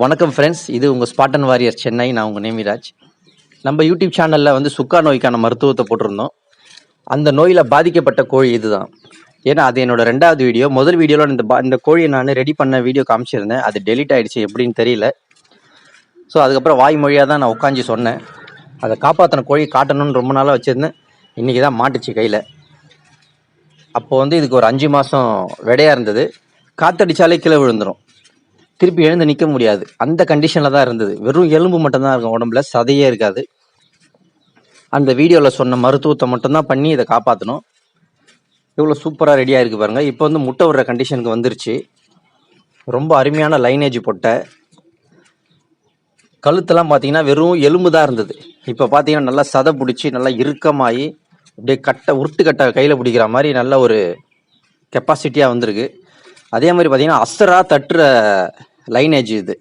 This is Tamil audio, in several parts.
வணக்கம் ஃப்ரெண்ட்ஸ் இது உங்கள் ஸ்பாட்டன் வாரியர் சென்னை நான் உங்கள் நேமிராஜ். நம்ம யூடியூப் சேனலில் வந்து சுக்கா நோய்க்கான மருத்துவத்தை போட்டிருந்தோம். அந்த நோயில் பாதிக்கப்பட்ட கோழி இதுதான். ஏன்னா அது என்னோட ரெண்டாவது வீடியோ முதல் வீடியோவில் இந்த பா இந்த கோழியை நான் ரெடி பண்ண வீடியோ காமிச்சிருந்தேன். அது டெலிட் ஆகிடுச்சு எப்படின்னு தெரியல. ஸோ அதுக்கப்புறம் வாய்மொழியாக தான் நான் உட்காந்து சொன்னேன். அதை காப்பாற்றின கோழி காட்டணும்னு ரொம்ப நாளாக வச்சுருந்தேன். இன்றைக்கி தான் மாட்டுச்சு கையில். அப்போது வந்து இதுக்கு ஒரு அஞ்சு மாதம் விடையாக இருந்தது. காற்றடிச்சாலே கீழே விழுந்துடும் திருப்பி எழுந்து நிற்க முடியாது. அந்த கண்டிஷனில் தான் இருந்தது. வெறும் எலும்பு மட்டும்தான் இருக்கும் உடம்புல. சதையே இருக்காது. அந்த வீடியோவில் சொன்ன மருத்துவத்தை மட்டும்தான் பண்ணி இதை காப்பாற்றணும் இவ்வளோ சூப்பராக ரெடியாக இருக்குது பாருங்கள் இப்போ வந்து முட்டை விடுற கண்டிஷனுக்கு வந்துருச்சு. ரொம்ப அருமையான லைனேஜ் பொட்டை. கழுத்தெல்லாம் பார்த்தீங்கன்னா வெறும் எலும்பு தான் இருந்தது. இப்போ பார்த்தீங்கன்னா நல்லா சதை பிடிச்சி நல்லா இறுக்கமாகி அப்படியே கட்டை உருட்டு கட்டை கையில் பிடிக்கிற மாதிரி நல்ல ஒரு கெப்பாசிட்டியாக வந்திருக்கு. அதே மாதிரி பார்த்தீங்கன்னா அசராக தட்டுற லைனேஜ் இது.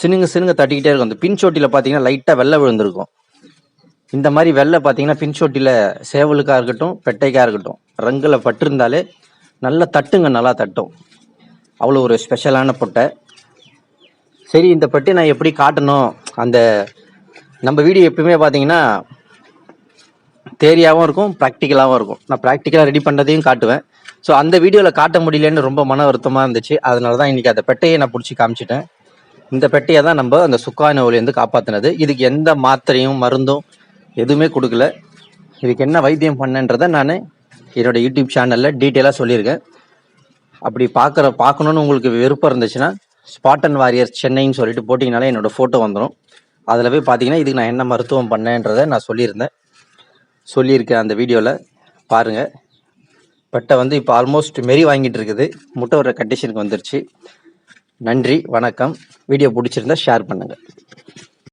சினுங்க சினுங்க தட்டிக்கிட்டே இருக்கும். அந்த பின் பின்சோட்டியில் பார்த்தீங்கன்னா லைட்டாக வெள்ளை விழுந்திருக்கும். இந்த மாதிரி வெள்ளை பார்த்தீங்கன்னா பின் சோட்டியில் சேவலுக்காக இருக்கட்டும் பெட்டைக்காக இருக்கட்டும் ரங்கில் பட்டிருந்தாலே நல்லா தட்டுங்க நல்லா தட்டும். அவ்வளோ ஒரு ஸ்பெஷலான பொட்டை. சரி இந்த பெட்டி நான் எப்படி காட்டணும்? அந்த நம்ம வீடியோ எப்பயுமே பார்த்தீங்கன்னா தேரியாகவும் இருக்கும் ப்ராக்டிக்கலாகவும் இருக்கும். நான் ப்ராக்டிக்கலாக ரெடி பண்ணுறதையும் காட்டுவேன். ஸோ அந்த வீடியோவில் காட்ட முடியலன்னு ரொம்ப மன வருத்தமாக இருந்துச்சு. அதனால தான் இன்றைக்கி அந்த பெட்டையை நான் பிடிச்சி காமிச்சிட்டேன். இந்த பெட்டையை தான் நம்ம அந்த சுக்காய் நோயிலேருந்து காப்பாற்றினது இதுக்கு எந்த மாத்திரையும் மருந்தும் எதுவுமே கொடுக்கல. இதுக்கு என்ன வைத்தியம் பண்ணன்றதை நான் என்னோடய யூடியூப் சேனலில் டீட்டெயிலாக சொல்லியிருக்கேன். அப்படி பார்க்குற பார்க்கணுன்னு உங்களுக்கு விருப்பம் இருந்துச்சுன்னா அண்ட் வாரியர் சென்னைன்னு சொல்லிட்டு போட்டிங்கனாலே என்னோட ஃபோட்டோ வந்துடும் அதில் போய் பார்த்தீங்கன்னா இதுக்கு நான் என்ன மருத்துவம் பண்ணேன்றதை நான் சொல்லியிருந்தேன். சொல்லியிருக்கேன் அந்த வீடியோவில் பாருங்கள் பட்டை வந்து இப்போ ஆல்மோஸ்ட் மெரி வாங்கிட்டு இருக்குது. முட்டை வர கண்டிஷனுக்கு வந்துருச்சு. நன்றி வணக்கம். வீடியோ பிடிச்சிருந்தா ஷேர் பண்ணுங்கள்